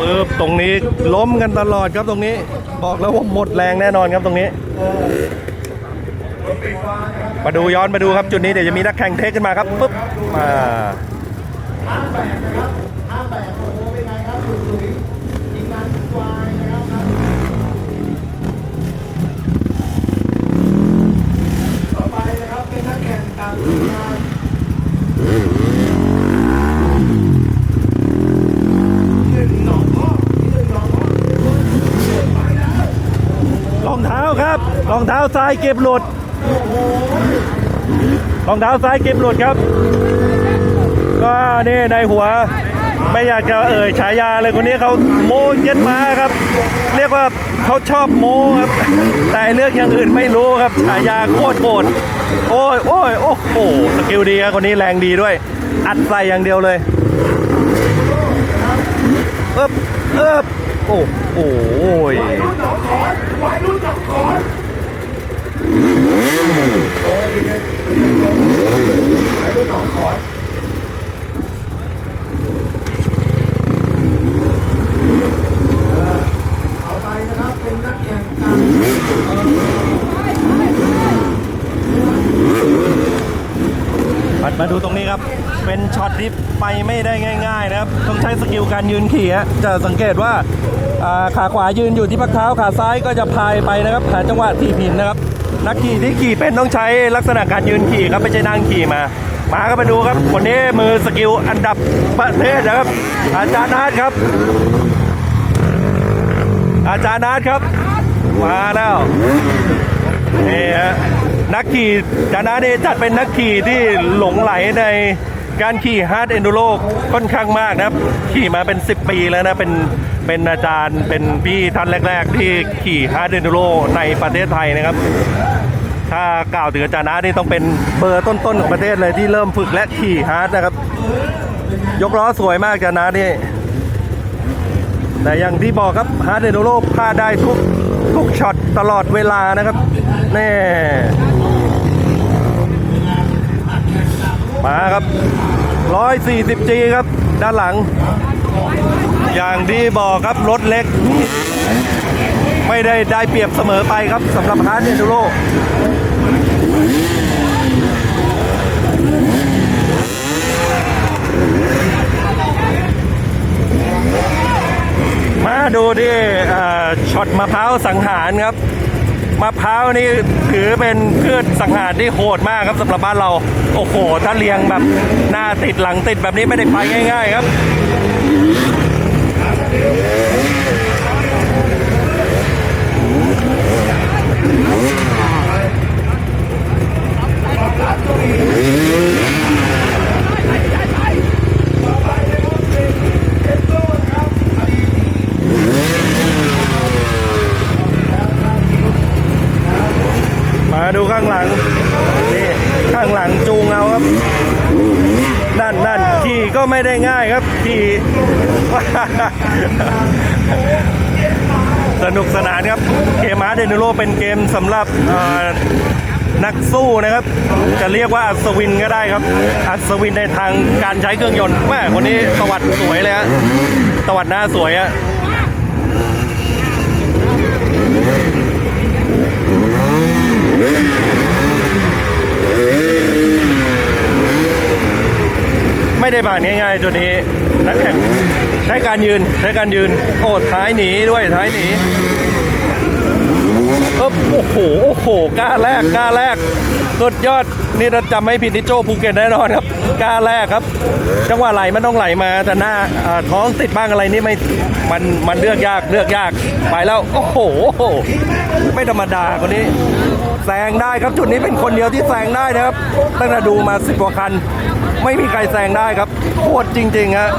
ปึ๊บตรงนี้ล้มกันตลอดครับตรงนี้ บอกแล้วว่าหมดแรงแน่นอนครับตรงนี้ มาดูย้อนมาดูครับจุดนี้เดี๋ยวจะมีนักแข่งเทคขึ้นมาครับปึ๊บมา ครับรองเท้าซ้ายเก็บหลุดรองเท้าซ้ายเก็บหลุดครับ ก็นี่ในหัว ไม่อยากจะเอ่ยฉายาเลยคนนี้เขาโมเย็ดมาครับ เรียกว่าเขาชอบโมครับ แต่เรื่องอย่างอื่นไม่รู้ครับฉายาโคตรโกรธโอ้ยโอ้ยโอ้โหสกิลดีครับคนนี้แรงดีด้วย อัดใส่อย่างเดียวเลยเอ๊บเอ๊บโอ้โหย มาดูตรงนี้ครับ เป็นช็อตที่ไปไม่ได้ง่าย ๆ นะครับ ต้องใช้สกิลการยืนขี่จะสังเกตว่าขาขวายืนอยู่ที่พักเท้าขาซ้ายก็จะพายไปนะครับหาจังหวะทีผินนะครับ นักขี่ที่ขี่เป็นต้องใช้ลักษณะการยืนขี่ครับไม่ใช่นั่งขี่มา มาก็มาดูครับคนนี้มือสกิลอันดับประเทศนะครับ อาจารย์นาทครับ อาจารย์นาทครับ มาแล้วนี่ฮะ นักขี่จานาเดจัดเป็นนักขี่ที่หลงไหลในการขี่ฮาร์ดเอนดูโรค่อนข้างมากนะครับ ขี่มาเป็น 10 ปีแล้วนะ เป็นเป็นอาจารย์เป็นพี่ท่านแรก ๆ ที่ขี่ฮาร์ดเอนดูโรในประเทศไทยนะครับ ถ้ากล่าวถึงอาจารย์นานี่ต้องเป็นเบอร์ต้น ๆ ของประเทศเลยที่เริ่มฝึกและขี่ฮาร์ดนะครับ ยกล้อสวยมากอาจารย์นานี่แต่อย่างที่บอกครับฮาร์ดเดโนโลพลาดได้ทุกทุกช็อตตลอดเวลานะครับแน่ มาครับ 140G ครับ ด้านหลัง อย่างที่บอกครับรถเล็ก ไม่ได้ได้เปรียบเสมอไปครับสำหรับฮาร์ดเดโนโลมาดูที่ช็อตมะพร้าวสังหารครับ มะพร้าวนี่ถือเป็นพืชสังหารที่โหดมากครับสำหรับบ้านเรา โอ้โห ถ้าเลี้ยงแบบหน้าติดหลังติดแบบนี้ไม่ได้ไปง่าย ๆ ครับ ข้างหลังนี่ข้างหลังจูงเอาครับนั่นนั่นขี่ก็ไม่ได้ง่ายครับขี่สนุกสนานครับเกมอาร์เดนโรเป็นเกมสำหรับนักสู้นะครับ จะเรียกว่าอัศวินก็ได้ครับ อัศวินในทางการใช้เครื่องยนต์แม่คนนี้ตวัดสวยเลยฮะตวัดหน้าสวยอะ ไม่ได้ผ่านง่ายๆจุดนี้นักแข่งใช้การยืนใช้การยืนโอ้ท้ายหนีด้วยท้ายหนีเอบโอ้โหโอ้โหกล้าแรกกล้าแรกสุดยอดนี่ถ้าจำไม่ผิดนิโจภูเก็ตแน่นอนครับกล้าแรกครับ จังหวะไหลมันต้องไหลมาแต่หน้าท้องติดบ้างอะไรนี่ไม่มันมันเลือกยากเลือกยากไปแล้ว โอ้โห ไม่ธรรมดาคนนี้ แซงได้ครับจุดนี้เป็นคนเดียวที่แซงได้นะครับ ตั้งแต่ดูมาสิบกว่าคัน ไม่มีใครแซงได้ครับโคตรจริงๆฮะ